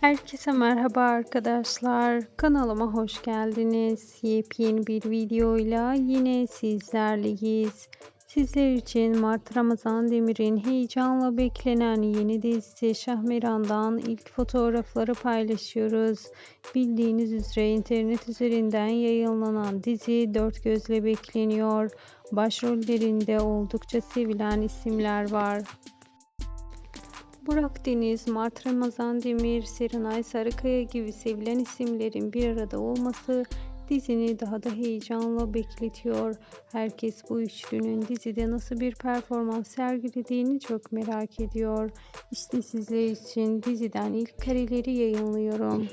Herkese merhaba arkadaşlar. Kanalıma hoş geldiniz. Yepyeni bir videoyla yine sizlerleyiz. Sizler için Mart Ramazan Demir'in heyecanla beklenen yeni dizisi Şahmeran'dan ilk fotoğrafları paylaşıyoruz. Bildiğiniz üzere internet üzerinden yayınlanan dizi dört gözle bekleniyor. Başrollerinde oldukça sevilen isimler var. Burak Deniz, Mart Ramazan Demir, Serenay Sarıkaya gibi sevilen isimlerin bir arada olması dizini daha da heyecanla bekletiyor. Herkes bu üçlünün dizide nasıl bir performans sergilediğini çok merak ediyor. İşte sizler için diziden ilk kareleri yayınlıyorum.